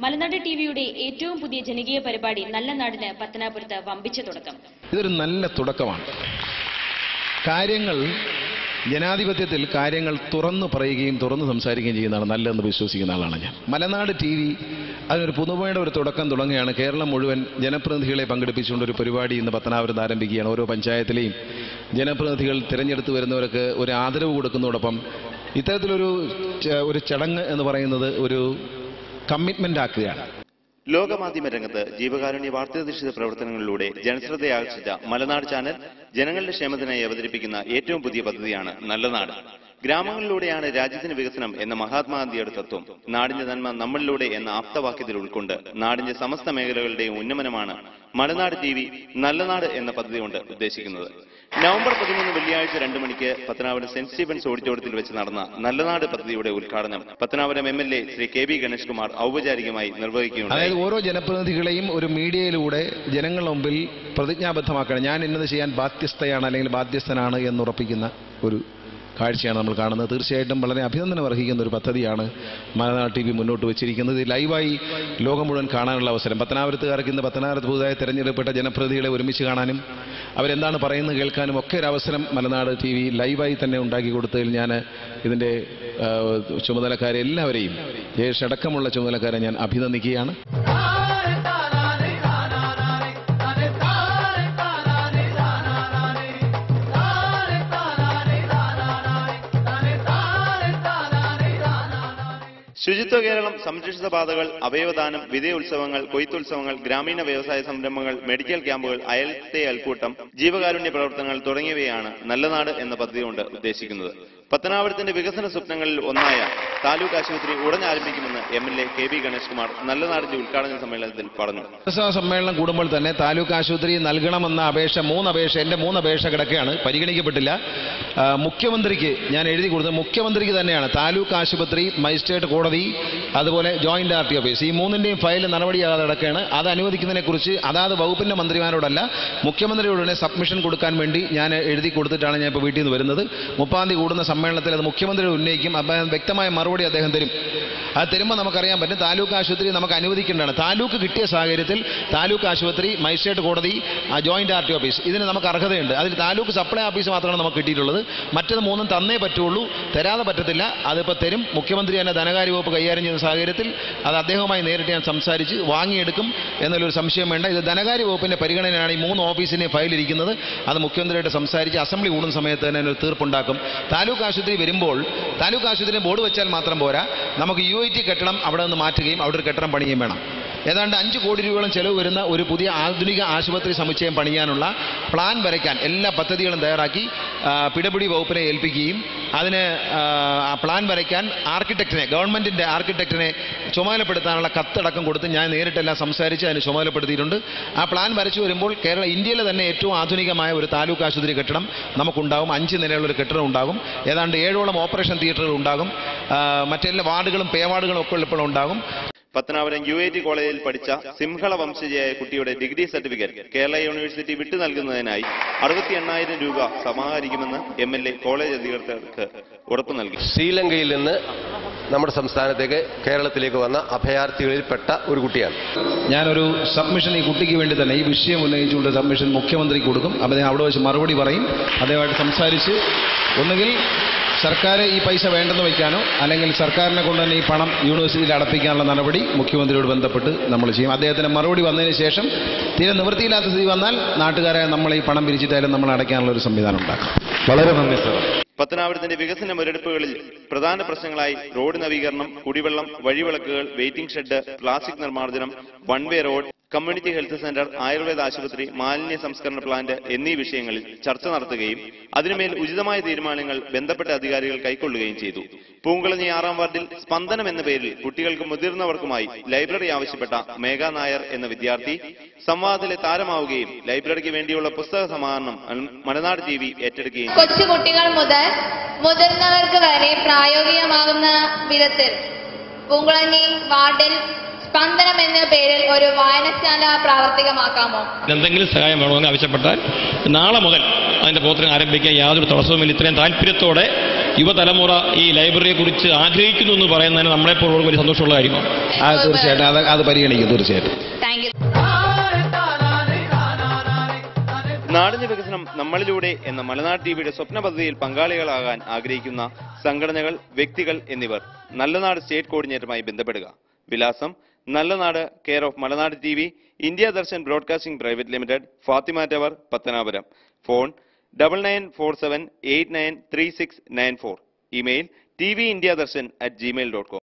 മലനാട് ടിവിയുടെ ഏറ്റവും പുതിയ ജനകീയ പരിപാടി നല്ല നാടിന് പത്തനാപുരത്ത് വമ്പിച്ച തുടക്കം. ഇതൊരു നല്ല തുടക്കമാണ്. കാര്യങ്ങൾ ജനാധിപത്യത്തിൽ കാര്യങ്ങൾ തുറന്നു പറയുകയും തുറന്നു സംസാരിക്കുകയും ചെയ്യുന്നതാണ് നല്ലതെന്ന് വിശ്വസിക്കുന്ന ആളാണ് ഞാൻ. മലനാട് ടി വി അതിനൊരു പുതുമയുടെ ഒരു തുടക്കം തുടങ്ങുകയാണ്. കേരളം മുഴുവൻ ജനപ്രതിനിധികളെ പങ്കെടുപ്പിച്ചുകൊണ്ട് ഒരു പരിപാടി ഇന്ന് പത്തനാപുരത്ത് ആരംഭിക്കുകയാണ്. ഓരോ പഞ്ചായത്തിലെയും ജനപ്രതിനിധികൾ തിരഞ്ഞെടുത്ത് വരുന്നവർക്ക് ഒരു ആദരവ് കൊടുക്കുന്നതോടൊപ്പം ഇത്തരത്തിലൊരു ഒരു ചടങ്ങ് എന്ന് പറയുന്നത് ഒരു കമ്മിറ്റ്മെന്റ് ആക്കുകയാണ്. ലോകമാധ്യമ രംഗത്ത് ജീവകാരുണ്യ വാർത്താധിഷ്ഠിത പ്രവർത്തനങ്ങളിലൂടെ ജനശ്രദ്ധ ആകർഷിച്ച മലനാട് ചാനൽ ജനങ്ങളുടെ ക്ഷേമത്തിനായി അവതരിപ്പിക്കുന്ന ഏറ്റവും പുതിയ പദ്ധതിയാണ് നല്ല നാട് ഗ്രാമങ്ങളിലൂടെയാണ് രാജ്യത്തിന് വികസനം എന്ന മഹാത്മാഗാന്ധിയുടെ തത്വം. നാടിന്റെ നന്മ നമ്മളിലൂടെ എന്ന ആപ്തവാക്യത്തിൽ ഉൾക്കൊണ്ട് നാടിന്റെ സമസ്ത മേഖലകളുടെയും ഉന്നമനമാണ് മലനാട് ടി വി നല്ല നാട് എന്ന പദ്ധതി കൊണ്ട് ഉദ്ദേശിക്കുന്നത്. നവംബർ പതിമൂന്ന് വെള്ളിയാഴ്ച രണ്ടു മണിക്ക് പത്തനാപുരം സെന്റ് സ്റ്റീഫൻസ് ഓഡിറ്റോറിയത്തിൽ വെച്ച് നടന്ന നല്ലനാട് പദ്ധതിയുടെ ഉദ്ഘാടനം Pathanapuram M L A Shri K V Ganesh Kumar ഔപചാരികമായി നിർവഹിക്കുകയുണ്ടായി. അതായത് ഓരോ ജനപ്രതിനിധികളെയും ഒരു മീഡിയയിലൂടെ ജനങ്ങളുടെ മുമ്പിൽ പ്രതിജ്ഞാബദ്ധമാക്കണം ഞാൻ ഇന്നത് ചെയ്യാൻ ബാധ്യസ്ഥയാണ് അല്ലെങ്കിൽ ബാധ്യസ്ഥനാണ് എന്നുറപ്പിക്കുന്ന ഒരു കാഴ്ചയാണ് നമ്മൾ കാണുന്നത്. തീർച്ചയായിട്ടും വളരെ അഭിനന്ദനം അർഹിക്കുന്ന ഒരു പദ്ധതിയാണ് മലനാട് ടി വി മുന്നോട്ട് വെച്ചിരിക്കുന്നത്. ലൈവായി ലോകം മുഴുവൻ കാണാനുള്ള അവസരം. പത്തനാപുരത്തുകാർക്ക് ഇന്ന് പത്തനാപുരത്ത് പുതുതായി തെരഞ്ഞെടുക്കപ്പെട്ട ജനപ്രതിനിധികളെ ഒരുമിച്ച് കാണാനും അവരെന്താണ് പറയുന്നത് കേൾക്കാനും ഒക്കെ ഒരു അവസരം മലനാട് ടി വി ലൈവായി തന്നെ ഉണ്ടാക്കി കൊടുത്തതിൽ ഞാൻ ഇതിന്റെ ചുമതലക്കാരെ എല്ലാവരെയും ജയേഷ് അടക്കമുള്ള ചുമതലക്കാരെ ഞാൻ അഭിനന്ദിക്കുകയാണ്. ശുചിത്വ കേരളം സംരക്ഷിത പാതകൾ അവയവദാനം വിജയോത്സവങ്ങൾ കൊയ്ത്തുത്സവങ്ങൾ ഗ്രാമീണ വ്യവസായ സംരംഭങ്ങൾ മെഡിക്കൽ ക്യാമ്പുകൾ അയൽത്തെ അയൽക്കൂട്ടം ജീവകാരുണ്യ പ്രവർത്തനങ്ങൾ തുടങ്ങിയവയാണ് നല്ല നാട് എന്ന പദ്ധതി കൊണ്ട് ഉദ്ദേശിക്കുന്നത്. പത്തനാപുരത്തിന്റെ വികസന സ്വപ്നങ്ങളിൽ ഒന്നായ താലൂക്ക് ആശുപത്രി ഉടൻ ആരംഭിക്കുമെന്ന് M L A K V Ganesh Kumar നല്ല നാടിന്റെ ഉദ്ഘാടന സമ്മേളനത്തിൽ പറഞ്ഞു. സമ്മേളനം കൂടുമ്പോൾ തന്നെ താലൂക്ക് ആശുപത്രി നൽകണമെന്ന അപേക്ഷ മൂന്ന് അപേക്ഷ എന്റെ മൂന്ന് അപേക്ഷ കിടക്കുകയാണ്. പരിഗണിക്കപ്പെട്ടില്ല. മുഖ്യമന്ത്രിക്ക് ഞാൻ എഴുതി കൊടുത്തത് മുഖ്യമന്ത്രിക്ക് തന്നെയാണ് താലൂക്ക് ആശുപത്രി മജിസ്ട്രേറ്റ് കോടതി അതുപോലെ ജോയിന്റ് ആർ ടി ഓഫീസ് ഈ മൂന്നിന്റെയും ഫയൽ നടപടിയാകാതെ കിടക്കുകയാണ്. അത് അനുവദിക്കുന്നതിനെക്കുറിച്ച് അതാത് വകുപ്പിന്റെ മന്ത്രിമാരോടല്ല മുഖ്യമന്ത്രിയോട് തന്നെ സബ്മിഷൻ കൊടുക്കാൻ വേണ്ടി ഞാൻ എഴുതി കൊടുത്തിട്ടാണ് ഞാൻ ഇപ്പോൾ വീട്ടിൽ നിന്ന് വരുന്നത്. മുപ്പാം തീയതി കൂടുന്ന സമ്മേളനത്തിൽ അത് മുഖ്യമന്ത്രി ഉന്നയിക്കും. അപ്പം വ്യക്തമായ മറുപടി അദ്ദേഹം തരും. അത് തരുമ്പോൾ നമുക്കറിയാൻ പറ്റും താലൂക്ക് ആശുപത്രി നമുക്ക് അനുവദിക്കേണ്ടതാണ്. താലൂക്ക് കിട്ടിയ സാഹചര്യത്തിൽ താലൂക്ക് ആശുപത്രി മജിസ്ട്രേറ്റ് കോടതി ജോയിന്റ് ആർ ടി ഓഫീസ് ഇതിന് നമുക്ക് അർഹതയുണ്ട്. അതിൽ താലൂക്ക് സപ്ലൈ ഓഫീസ് മാത്രമാണ് നമുക്ക് കിട്ടിയിട്ടുള്ളത്. മറ്റത് മൂന്നും തന്നേ പറ്റുള്ളൂ. തരാതെ പറ്റത്തില്ല. അതിപ്പോൾ തരും. മുഖ്യമന്ത്രി തന്നെ ധനകാര്യ വകുപ്പ് കൈകാര്യം ചെയ്യുന്ന സാഹചര്യത്തിൽ അത് അദ്ദേഹവുമായി നേരിട്ട് ഞാൻ സംസാരിച്ച് വാങ്ങിയെടുക്കും എന്നുള്ളൊരു സംശയം വേണ്ട. ഇത് ധനകാര്യ വകുപ്പിന്റെ പരിഗണനയാണ് ഈ മൂന്ന് ഓഫീസിനെ ഫയലിരിക്കുന്നത് അത് മുഖ്യമന്ത്രിയായിട്ട് സംസാരിച്ച് അസംബ്ലി കൂടുന്ന സമയത്ത് തന്നെ ഒരു തീർപ്പുണ്ടാക്കും. താലൂക്ക് ആശുപത്രി വരുമ്പോൾ താലൂക്ക് ആശുപത്രി ബോർഡ് വെച്ചാൽ മാത്രം പോരാ. നമുക്ക് യു ഐ ടി കെട്ടിടം അവിടെ നിന്ന് മാറ്റുകയും അവിടെ ഒരു കെട്ടിടം പണിയുകയും വേണം. ഏതാണ്ട് അഞ്ച് കോടി രൂപയോളം ചെലവ് വരുന്ന ഒരു പുതിയ ആധുനിക ആശുപത്രി സമുച്ചയം പണിയാനുള്ള പ്ലാൻ വരയ്ക്കാൻ എല്ലാ പദ്ധതികളും തയ്യാറാക്കി. പിടപിടി വകുപ്പിനെ ഏൽപ്പിക്കുകയും അതിന് പ്ലാൻ വരയ്ക്കാൻ ആർക്കിടെക്റ്റിനെ ഗവൺമെന്റിന്റെ ആർക്കിടെക്റ്റിനെ ചുമതലപ്പെടുത്താനുള്ള കത്തടക്കം കൊടുത്ത് ഞാൻ നേരിട്ടെല്ലാം സംസാരിച്ച് അതിന് ചുമതലപ്പെടുത്തിയിട്ടുണ്ട്. ആ പ്ലാൻ വരച്ചു വരുമ്പോൾ കേരള ഇന്ത്യയിലെ തന്നെ ഏറ്റവും ആധുനികമായ ഒരു താലൂക്ക് ആശുപത്രി കെട്ടിടം നമുക്കുണ്ടാകും. അഞ്ച് നിലയുള്ള ഒരു കെട്ടിടം ഉണ്ടാകും. ഏതാണ്ട് ഏഴോളം ഓപ്പറേഷൻ തിയേറ്ററുകൾ ഉണ്ടാകും. മറ്റെല്ലാ വാർഡുകളും പേ വാർഡുകളും ഒക്കെ ഇപ്പോൾ ഉണ്ടാകും. പത്തനാപുരം യു ഐ ടി കോളേജിൽ പഠിച്ച സിംഹള വംശജയായ കുട്ടിയുടെ ഡിഗ്രി സർട്ടിഫിക്കറ്റ് കേരള യൂണിവേഴ്സിറ്റി വിട്ടു നൽകുന്നതിനായി അറുപത്തി എണ്ണായിരം രൂപ സമാഹരിക്കുമെന്ന് എം എൽ എ കോളേജ് അധികൃതർക്ക് ഉറപ്പു നൽകി. ശ്രീലങ്കയിൽ നിന്ന് നമ്മുടെ സംസ്ഥാനത്തേക്ക് കേരളത്തിലേക്ക് വന്ന അഭയാർത്ഥികളിൽപ്പെട്ട ഒരു കുട്ടിയാണ്. ഞാനൊരു സബ്മിഷൻ ഈ കുട്ടിക്ക് വേണ്ടി തന്നെ ഈ വിഷയം ഉന്നയിച്ചുകൊണ്ട് സബ്മിഷൻ മുഖ്യമന്ത്രിക്ക് കൊടുക്കും. അദ്ദേഹം അവിടെ വെച്ച് മറുപടി പറയും. അദ്ദേഹമായിട്ട് സംസാരിച്ച് ഒന്നുകിൽ സർക്കാർ ഈ പൈസ വേണ്ടെന്ന് വയ്ക്കാനോ അല്ലെങ്കിൽ സർക്കാരിനെ കൊണ്ട് തന്നെ ഈ പണം യൂണിവേഴ്സിറ്റിയിൽ അടപ്പിക്കാനുള്ള നടപടി മുഖ്യമന്ത്രിയോട് ബന്ധപ്പെട്ട് നമ്മൾ ചെയ്യും. അദ്ദേഹത്തിന് മറുപടി വന്നതിന് ശേഷം തീരെ നിവൃത്തിയില്ലാത്ത സ്ഥിതി വന്നാൽ നാട്ടുകാരെ നമ്മൾ ഈ പണം പിരിച്ചിട്ടായാലും നമ്മൾ അടയ്ക്കാനുള്ള ഒരു സംവിധാനം ഉണ്ടാക്കും. വളരെ നന്ദി സാർ. പത്തനാപുരത്തിന്റെ വികസന മുരടിപ്പുകളിൽ പ്രധാന പ്രശ്നങ്ങളായി റോഡ് നവീകരണം കുടിവെള്ളം വഴിവിളക്കുകൾ waiting shed plastic നിർമ്മാർജനം one way road community health centre ayurveda ആശുപത്രി മാലിന്യ സംസ്കരണ പ്ലാന്റ് എന്നീ വിഷയങ്ങളിൽ ചർച്ച നടത്തുകയും അതിനുമേൽ ഉചിതമായ തീരുമാനങ്ങൾ ബന്ധപ്പെട്ട അധികാരികൾ കൈക്കൊള്ളുകയും ചെയ്തു പൂങ്കുളഞ്ഞി ആറാം വാർഡിൽ സ്പന്ദനം എന്ന പേരിൽ കുട്ടികൾക്കും മുതിർന്നവർക്കുമായി ലൈബ്രറി ആവശ്യപ്പെട്ട മേഘ നായർ എന്ന വിദ്യാർത്ഥി സംവാദത്തിലെ താരമാവുകയും ലൈബ്രറിക്ക് വേണ്ടിയുള്ള പുസ്തക സമാഹരണം മലനാട് ടി വി ഏറ്റെടുക്കുകയും. കൊച്ചുകുട്ടികൾ മുതൽ മുതിർന്നവർക്ക് വരെ പ്രായോഗികമാകുന്ന വിധത്തിൽ പൂങ്കുളഞ്ഞി വാർഡിൽ സ്പന്ദനം എന്ന പേരിൽ ഒരു വായനശാല പ്രാവർത്തികമാക്കാമോ? എന്തെങ്കിലും സഹായം വേണമെന്ന് ആവശ്യപ്പെട്ടാൽ നാളെ മുതൽ അതിന്റെ പ്രവർത്തനം ആരംഭിക്കാൻ യാതൊരു തടസ്സവുമില്ല. ഇത്രയും താല്പര്യത്തോടെ യുവതലമുറ ഈ ലൈബ്രറിയെ കുറിച്ച് ആഗ്രഹിക്കുന്നു എന്ന് പറയുന്നതിന് നമ്മളെപ്പോലുള്ള വലിയ സന്തോഷമുള്ള കാര്യമാണ്. തീർച്ചയായിട്ടും. അത് അത് പരിഗണിക്കും തീർച്ചയായിട്ടും. താങ്ക് യു നാടിന്റെ വികസനം നമ്മളിലൂടെ എന്ന മലനാട് ടിവിയുടെ സ്വപ്ന പദ്ധതിയിൽ പങ്കാളികളാകാൻ ആഗ്രഹിക്കുന്ന സംഘടനകൾ വ്യക്തികൾ എന്നിവർ നല്ലനാട് സ്റ്റേറ്റ് കോർഡിനേറ്ററുമായി ബന്ധപ്പെടുക. വിലാസം Nallanadu care of Malanadu T V India Darshan broadcasting private limited Fathima tower Pathanapuram. Phone double nine four seven eight nine three six nine four email T V India Darshan at Gmail dot com